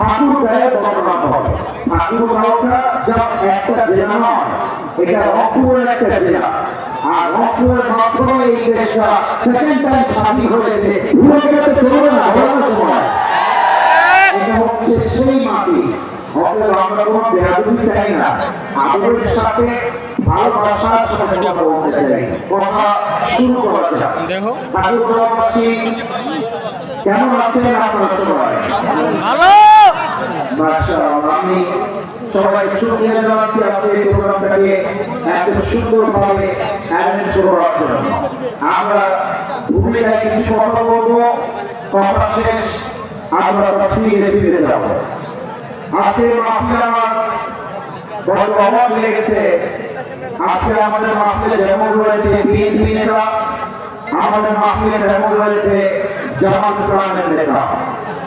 ঠাকুর গায়ে বর্ণনা হবে। ঠাকুর যা একটা জেলা নয় এটা রংপুরের একটা জেলা আর রংপুরের এই দেশটা সেকেন্ড টাইম স্বাধীন হয়েছে ভুলে চলবে না সময় এটা হচ্ছে সেই মাটি। অতএব আমরা কোনো বেহাদুরি চাই না। আদরের সাথে ভালোবাসার সাথে কথা বলতে চাই। কথা শুরু করা যাক। দেখো। কেমন আছেন আপনার সবাই? ভালো। মাশাআল্লাহ আমি সবাই শুক্রিয়া জানাচ্ছি আজকে এই প্রোগ্রামটাকে আমাদের মাহফিলে যেমন রয়েছে রয়েছে জামাত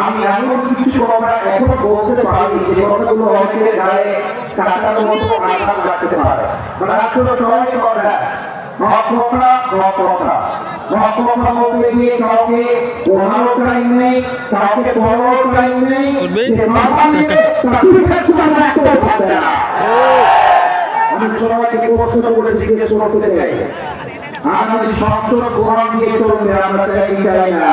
আমি এমন কিছু কথা এখন বলতে পারি যে কথাগুলো অনেকের গায়ে কাটার মতো আঘাত রাখতে পারে। মানে আসলে সবাই করে। মহাত্মকরা মহাত্মকরা মহাত্মকরা বলতে গিয়ে কাউকে ওনারও টাইম নেই কাউকে বড়ও টাইম নেই যে মাথা নিয়ে তাকে পেছনে রাখতে পারবে না আমি সবাইকে প্রশ্ন করে জিজ্ঞেস করতে চাই। আগামী সংসদ কোরআন দিয়ে চলবে আমরা চাই না।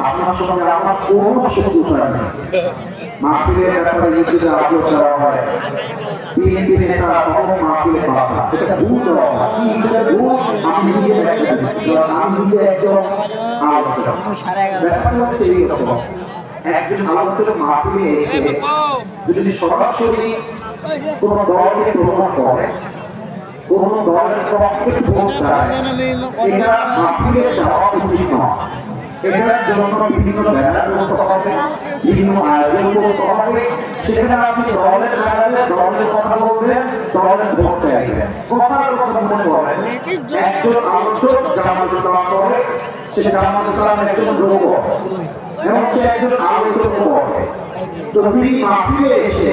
আপনার সঙ্গে আমার কোনো শত্রুতা নেই মাহফিলের ব্যাপারে যদি আলোচনা করা হয়। বিএনপি নেতারা কখনো মাহফিলে বাধা এটা ভুল দেওয়া হয়। এটা ভুল আমি নিজে আমি নিজে একজন আলোচক ব্যাপারটা হচ্ছে এইরকম একজন আলোচক মাহফিলে এসে যদি সরাসরি কোনো দলকে প্রমাণ করে কোন দলের পক্ষে ভোট দেয় এটা মাহফিলে যাওয়া উচিত নয়। এটার জন্য বিভিন্ন ব্যানার করতে হবে বিভিন্ন আয়োজন করতে হবে সেখানে আপনি দলের ব্যানারে দলের কথা বলবেন দলের ভোট চাইবেন কথা মনে করেন একজন আলোচক জামাত ইসলাম করে সে জামাত ইসলাম একজন লোক এবং সে একজন আলোচক হবে তো তিনি মাহফিলে এসে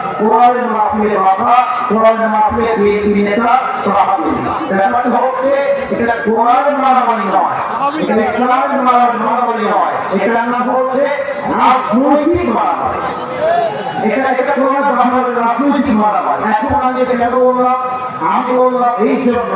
কোরআনের মাহফিলে বাধা কোরআনের মাহফিলে বিএনপি নেতা ব্যাপারটা হচ্ছে এটা কোরআনের মারামারি নয় এটা ইসলামের মারামারি নয় এটা নাম হচ্ছে রাজনৈতিক এখন আমি বললাম আমি বললাম, এই জন্য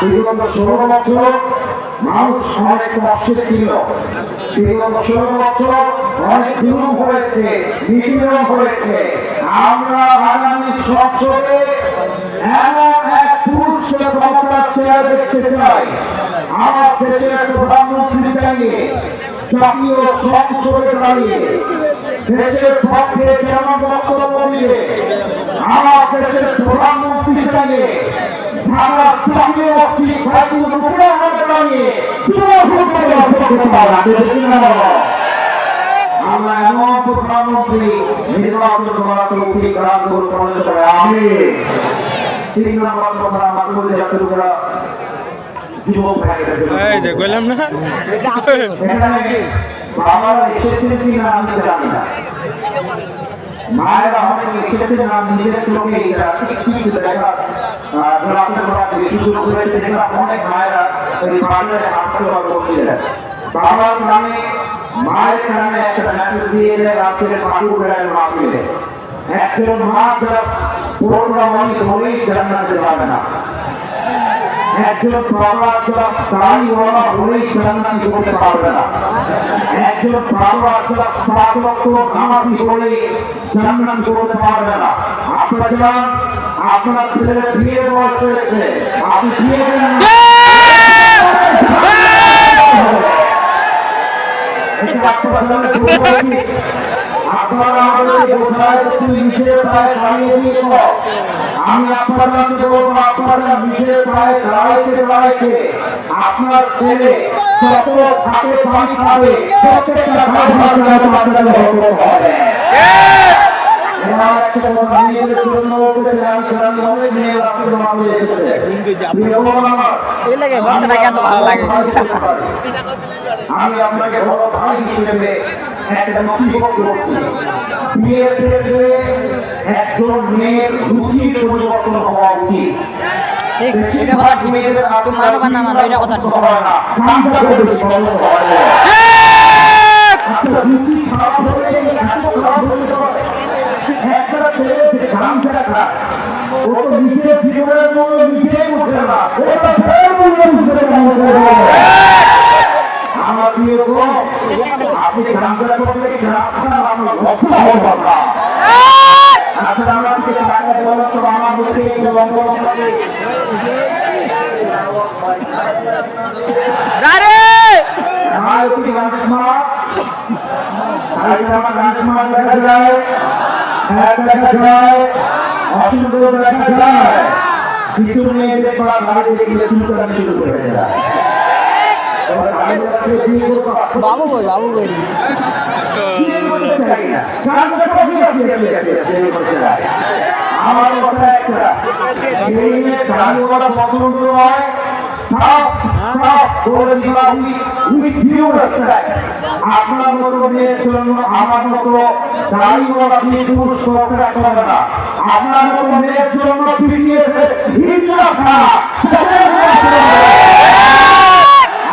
বিগত ষোলো ছিল। বিগত ষোলো বছর অনেক জুলুম হয়েছে, নিপীড়ন হয়েছে। আমরা আগামী চেয়ার দেখতে চাই। আমার দেশের প্রধানমন্ত্রী চাইয়ে জাতীয় সংসদে দাঁড়িয়ে দেশের পক্ষে যেমন বক্তব্য দিবে আমার দেশের প্রধানমন্ত্রী চাইয়ে ঢাকা জাতীয় মসজিদ ভারতীয় উপরে আমাদের দাঁড়িয়ে চূড়ান্ত করে অংশগ্রহণ করা আমরা এমন প্রধানমন্ত্রী নির্বাচন করা তৌফিক দান করুন আমাদের সবাই আমি তিন নম্বর কথা আমার বলতে যাতে তোমরা যুবক ভাইদের এই যে কইলাম না? বাবারা এসেছেন কিনা আমি জানি না। মায়েরা অনেক এসেছেন আমি নিজের চোখে এটা দেখা গ্রামের ঘোরা থেকে হয়েছে যেটা অনেক মায়েরা এই বাজারে আত্মসভা করছিলেন বাবার নামে, মায়ের নামে একটা মেসেজ দিয়ে দেয় রাত্রে ঠাকুর বেড়ায় মাহফিলে একজন মা যারা প্রোগ্রাম অনেক হলেই জান্নাতে যাবে না। একজন বাবা যারা তাড়িওয়ালা হলেই জান্নাতি করতে পারবে না একজন বাবা যারা পাঁচ লক্ষ নামাজি হলে জান্নাতি করতে পারবে না আপনারা আপনার ছেলে বিয়ে বয়স হয়েছে আপনি বিয়ে। এটা আপনার সামনে। আপনারা আমাদেরকে বোঝায় নিজের পায়ে দাঁড়িয়ে দিয়ে আমি বলব আপনারা নিজের দাঁড়াইতে দাঁড়াইতে আপনার ছেলে যত পানি খাবে প্রত্যেকটা হবে। আমি আপনাকে বড় ভাই হিসেবে একটা নথিভুক্ত করছি বিয়ের ক্ষেত্রে একজন মেয়ের রুচির পরিবর্তন হওয়া উচিত। এটা কথা ঠিক। তুমি মানো বা না মানো এটা কথা ঠিক। আচ্ছা, রুচি হয়। একটা ছেলে যে গামছা খায়, ও তো নিজের জীবনের মূল্য নিজেই বুঝে না। ওটা ফের মূল্য বুঝতে পারে আমার প্রিয় আপনি গামছা করলে রাস্তা আমার লক্ষ্য হব না আচ্ছা টাকা তো আমার মুখে দেখা যায়? হ্যাঁ দেখা যায়। অসুন্দর দেখা যায়। কিছু মেয়েদের করা গাড়ি দেখলে শুরু করে যায় এবার আমি বলছি, বিয়ে করব। বাবু বই বাবু বই আপনার মতো মেয়ের জন্য আমার মতো মেয়ে আপনার মতো মেয়ের জন্য ছাড়া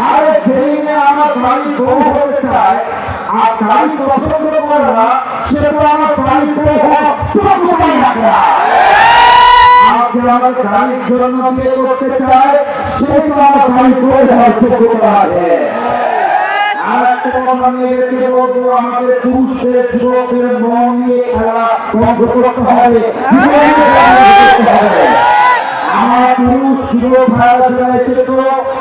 আরে যেই মেয়ে আমার হতে চায় আর গাড়ি পছন্দ করে না সে তো আমার বাড়ি বউ হওয়া চোখ রাখে না। আজকে আমার গাড়ির জন্য বিয়ে করতে চায় সে তো আমার বাড়ি বউ হওয়ার চোখ রাখে আর একটা কথা মেয়েদেরকে বলব আমাদের পুরুষের যুবকের মন নিয়ে খেলা বন্ধ করতে হবে। আমার পুরুষ যুবক ভাইরা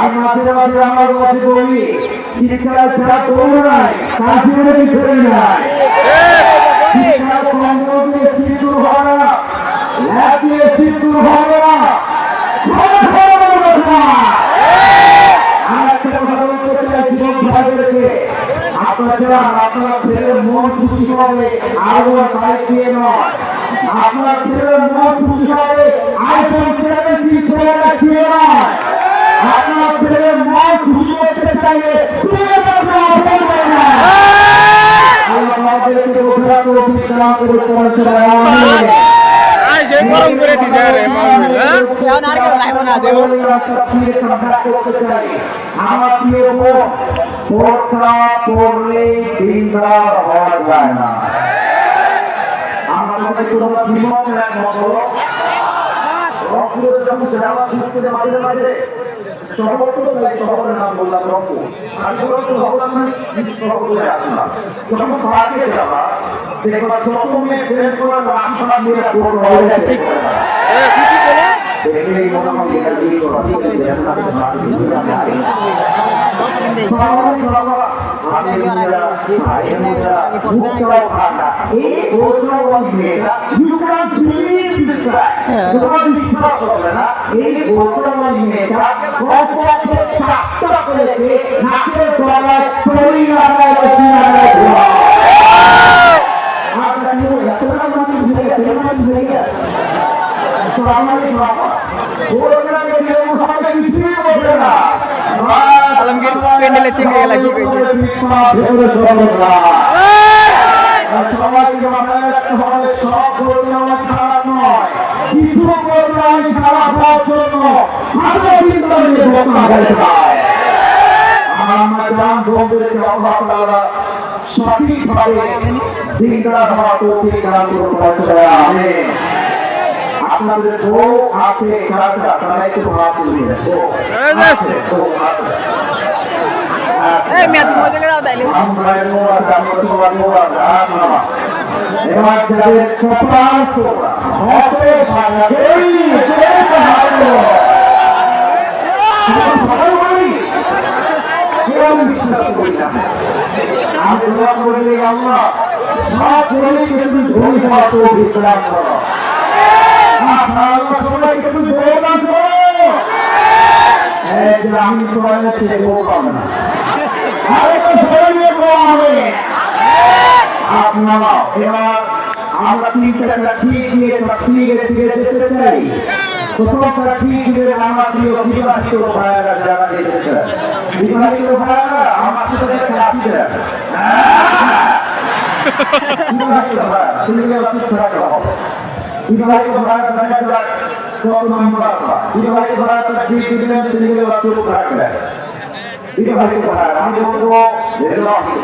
আর মাঝে মাঝে আমার কাছে বলি শিক্ষা ছাড়া কোনো নাই তার জীবনে কিছু নাই। আর আপনারা ছেলের মন খুশি হবে, আরও বাইক দিয়ে নয়। আপনার ছেলের মন খুশি হবে আইফোন সেভেন কি করে রাখিয়ে নয়। আপনার ছেলের মন খুশি করতে চাইলে গরম করে দিতে। আমার প্রিয় মাঝে মাঝে শহর তো নাম বললাম রংপুর। আমি বললাম তো ভাবলাম না কিন্তু শহর করে আসলাম যখন পার্কে যাবা দেখবা যত বের করার কিছু বলে? দেখলেই মনে হয় দিয়ে করা। ঠিক ঠান্ডা এই আলমগীর প্যান্ডেলে চেপে গেলা, কি? সবাইকে মাথায় রাখতে হবে সব আমার খারাপ নয় কিছু আমি খারাপ হওয়ার জন্য আরও চিন্তা নিয়ে বোকা হয়ে যায় আমরা জান বন্ধুদেরকে আল্লাহ তাআলা সঠিকভাবে দিনদার হওয়া তৌফিক দান করুন আমিন আপনাদের বউ আছে কারা তারা একটু হাত তুলবেন আছে। আমরা সব কিন্তু ধনী হওয়া বিক্রাম করো আমি ছেলে বউ না। আরেকটা শরীরে হবে। আপনারা এবার আমরা তিন চারটা ঠিক দিয়ে একটা ফিরে ফিরে যেতে চাই প্রথমটা ঠিক দিয়ে আমার প্রিয় বিবাহিত ভাইয়েরা যারা এসেছে। বিবাহিত ভাইয়েরা, আমার সাথে একটা আসছিলেন ভাইয়েরা সিঙ্গেল চুপ থাকতে হবে বিবাহিত ভাইয়েরা দেখা যাক কত নম্বর আপনার ভাইয়েরা ঠিক দিলেন থাকবেন বিবাহিত ভাইয়েরা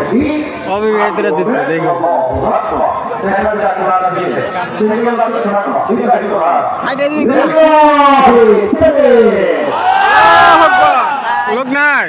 আমি অবিবাহিতরা জিতবে, দেখো। হাইটে দিবি কই? আল্লাহু আকবার লোক নাই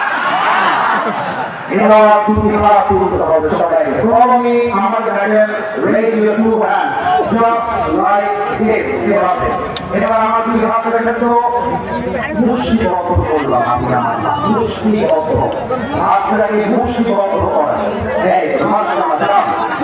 এবার আমার দুই হাত দেখেন তো মুষ্টি অপর করলাম আমি আমার মুষ্টি অপর হাতটাকে মুষ্টি অপর করা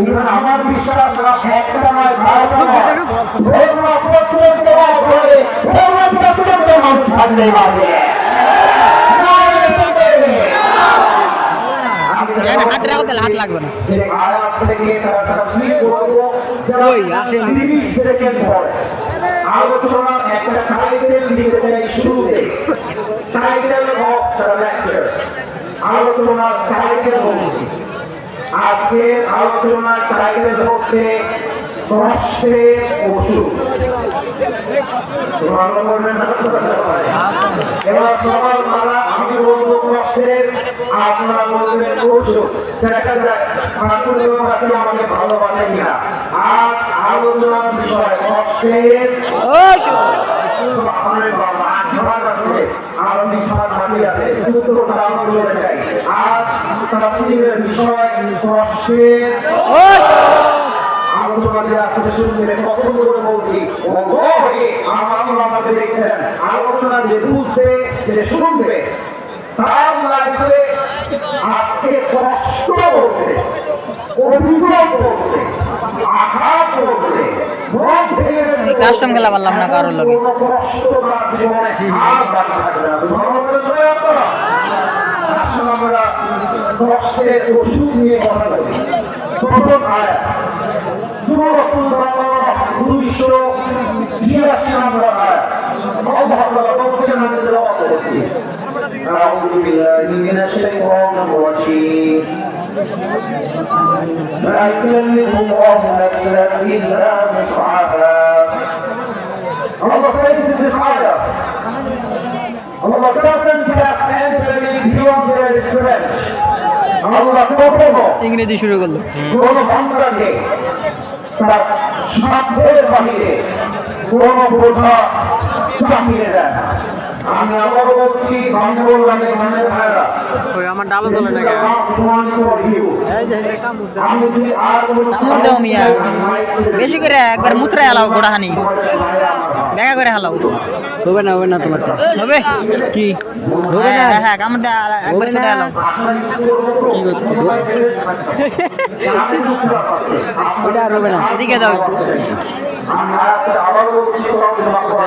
ইভেন আমার বিশ্বাস একটা নয় ভারত নয়। ধর্ম পর্যন্ত চলে ধর্ম পর্যন্ত মানুষ থাকতে পারবে হাত রাখো তাহলে হাত লাগবে না। ওই, আসেনি। 30 সেকেন্ড পরে। আলোচনার একটা টাইটেল দিতে চাই শুরুতে। টাইটেল অফ দ্য লেকচার আলোচনার টাইটেল বলছি। আজকের আলোচনার টাইটেল হচ্ছে কষ্টের ওষুধ ভালো করবেন না? এবার সবার মালা আমি বলব কষ্টের আপনারা বলবেন ওষুধ দেখা যায় ঠাকুরের কাছে আমাকে ভালোবাসে কিনা। আজ আলোচনার বিষয় কষ্টের আছে, আরও বাকি চাই। আজ তাফসীরের বিষয় আলোচনা যে বুঝবে যে শুনবে তার লাইফে আজকে কষ্ট করবে অভিযোগ করবে আঘাত কাস্টম খেলা পারলাম না কারোর লগে। কষ্টের ওষুধ নিয়ে কথা বলি প্রথম আয়াত সুরতুল বাকারা দুইশো ছিয়াশি নম্বর আয়াত আল্লাহ তাআলা বলছেন আমি তেলাওয়াত করছি أعوذ بالله من الشيطان الرجيم لا يكلف الله نفسا إلا وسعها Allah says in this ayah Allah doesn't have anybody ইংরেজি শুরু করল। কোন বান্দাকে তার সাধ্যের বাহিরে কোন বোঝা চাপিয়ে দেয় আমি আবারও বলছি আমি বললাম এখানে ভাইরা ওই আমার ডালো চলে না কেন? আমি যদি আর কামড় দাও মিয়া। বেশি করে একবার মুত্রা এলাও গোড়া হানি দেখা করে হালাও। হবে না হবে না তোমারটা হবে কি? হবে না? হ্যাঁ কামটা দে একবার ছোট হালাও। কি করছিস ওটা আর হবে না। এদিকে দাও আমরা আবার কিছু কোরআন জমা করা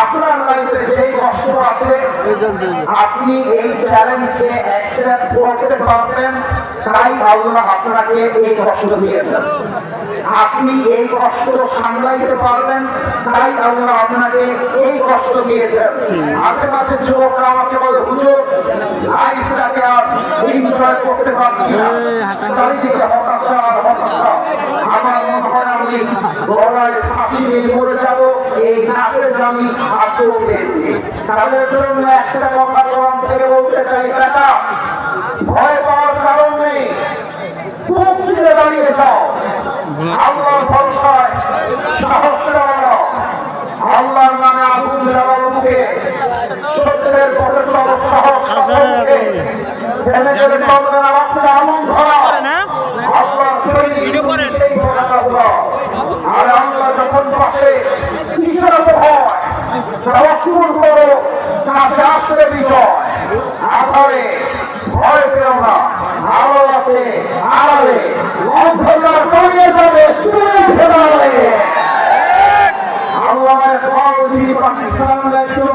আপনার লাইফে যে কষ্ট আছে? আপনি এই চ্যালেঞ্জকে অ্যাকসেপ্ট করতে পারবেন তাই আল্লাহ আপনাকে এই কষ্ট দিয়েছেন। আপনি এই কষ্ট সামলাইতে পারবেন তাই আল্লাহ আপনাকে এই কষ্ট দিয়েছেন। মাঝে মাঝে যুবকরা আমাকে বলে হুজুর লাইফটাকে আর এনজয় করতে পারছি না। চারিদিকে হতাশা আর হতাশা। আমার মনে গলায় ফাঁসি দিয়ে মরে যাব এই নাকের আমি আজও পেয়েছি। তাদের জন্য একটা কথা কোরআন থেকে বলতে চাই বেটা ভয় পাওয়ার কারণ নেই। বুক ছেড়ে দাঁড়িয়ে যাও। আল্লাহর ভরসায় সাহস রাখো। আল্লাহর নামে আগুন জ্বালাও মুখে। সত্যের পথে চলো সাহস মুখে। চলবে না রক্তে আগুন ধরা আল্লাহর সেই। আর আল্লাহ যখন পাশে কিসের হয় তাওয়াক্কুল করো, কাছে আসবে বিজয়। আধারে ভয় পেও না, আলো আছে, আড়ালে অন্ধকার তলিয়ে যাবে দাঁড়ালে আল্লাহ কলজি পাকিস্তানের একজন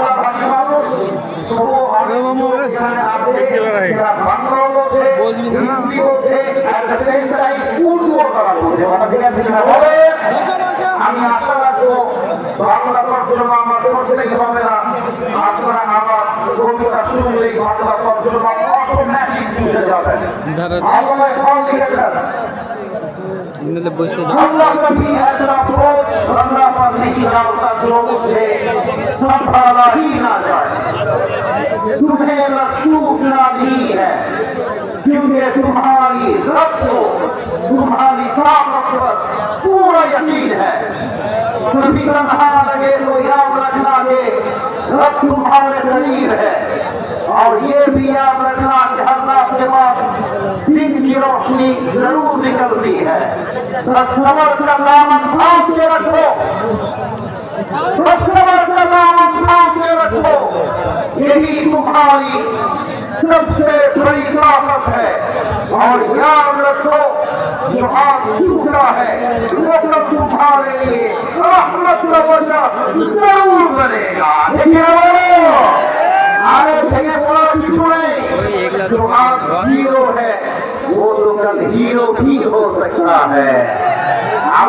سنبھالا ہی نہ جائے تمہیں رسو اتنا ہی ہے۔ کیونکہ تمہاری رب کو، تمہاری طاقت پر پورا یقین ہے۔ کبھی تنہا لگے تو یاد رکھنا کہ رب تمہارے قریب ہے۔ اور یہ بھی یاد رکھنا کہ ہر رات کے بعد دن کی روشنی ضرور نکلتی ہے۔ تصور کا نام پھانس کے رکھو۔ تصور کا نام پھانس کے رکھو۔ یہی تمہاری سب سے بڑی طاقت ہے۔ اور یاد رکھو، جو آج ٹوٹا ہے، وہ کب اٹھانے لیے رحمت کا وجہ ضرور بنے گا۔ دیکھے آرے بھیگے بڑا چھوڑیں۔ جو آج ہیرو ہے، وہ تو کل ہیرو بھی ہو سکتا ہے۔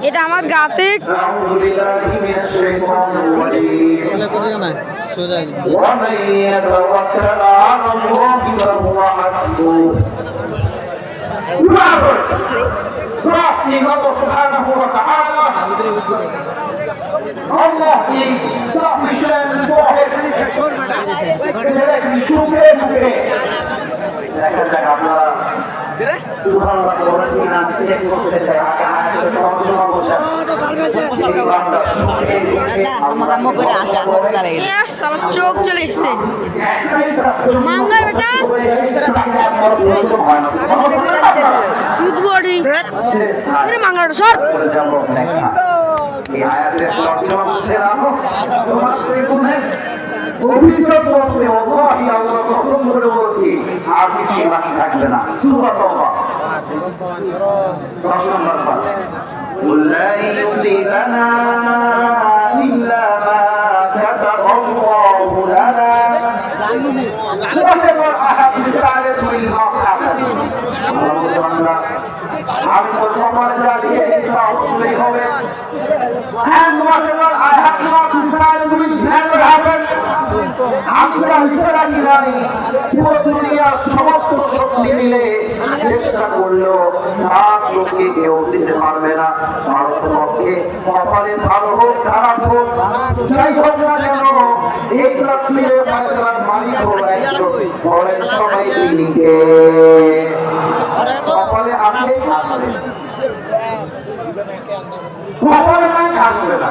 এটা আমার গাতে Allah এই সব বিষয়ের উপরে আপনারা সুবহানাল্লাহ কিনা আমি চেক করতে চাই আমরা চোখ চলে এসেছে বেটা। হয় না চুদবড়ি মাংলাটা সর করে যাব লেখা। এই আয়াতের তর্জমা বুঝে রাখো তোমার জীবনে অভিযোগ বলতে অল্লাহি আল্লাহ কসম করে বলছি আর কিছু বাকি থাকবে না সূরা তওবা দশ নম্বর পাঠ قل لا يصيبنا إلا ما كتب الله لنا whatever I have decided will not happen আল্লাহ বলছে, বান্দা, আমি তোর কপালে যা লিখেছি তা অবশ্যই হবে and whatever I have not decided will never happen আমি যা লিখে নাই পুরো দুনিয়ার সমস্ত শক্তি মিলে চেষ্টা করল তার লোককে কেউ দিতে পারবে না। ভারত কপালে ভালো হোক, খারাপ হোক, যাই হোক না কেন, এই রাত্রিরে ফয়সলার মালিক হলো একজন বলেন সবাই তিনিকে কপালে আছে আছে খবর নাই, আসবে না।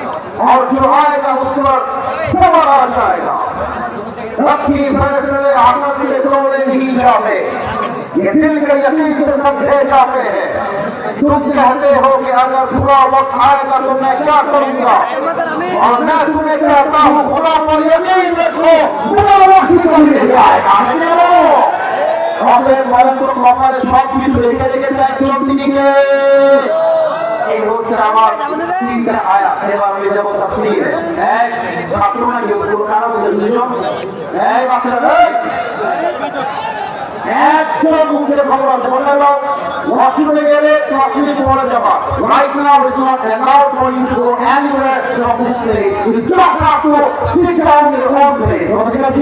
और जो आएगा उस वक्त सबर आ जाएगा रखी फैसले आदत से तोड़े नहीं जाते ये दिल के यकीन से समझे जाते हैं तुम कहते हो कि अगर बुरा वक्त आएगा तो मैं क्या करूंगा और मैं तुम्हें कहता हूँ खुदा पर यकीन रखो बुरा वक्त ही कभी नहीं आएगा হবে মরন্ত কপালে সব কিছু রেখে রেখেছে একজন দিদিকে এই হচ্ছে আমার তিনটা আয়া এবার আমি যাব তাফসীরে এক ছাত্র না কেউ পুরো কারও দুজন এক বাচ্চারা এই! মুখের খবর আছে বলে দাও ওয়াশরুমে গেলে ওয়াশরুমে পড়ে যাবা right now is not allowed for you to go anywhere from this you just have to sit down in your own place okay ঠিক আছে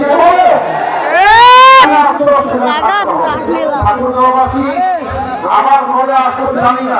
আমার ঘরে আসলে জানি না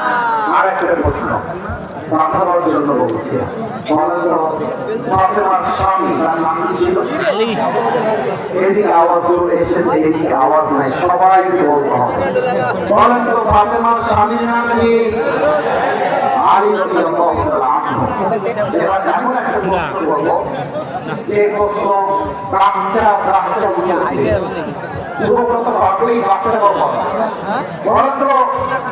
আর একটা প্রশ্ন। কথা বলার জন্য বলছি। ফাতেমার স্বামী তার নাম কি ছিল? এদিকে আওয়াজ চলে এসেছে এদিকে আওয়াজ নাই সবাই বলতে হবে বলেন তো ফাতেমার স্বামীর নাম কি? আলী রাদিয়াল্লাহু তাআলা আনহু। এবার এমন একটা প্রশ্ন করব যে প্রশ্ন বাচ্চা বাচ্চা উঠে। উঠে তো ভাবলেই বাচ্চা বাবা বলেন তো ফাতেমার মধ্যে দুইজন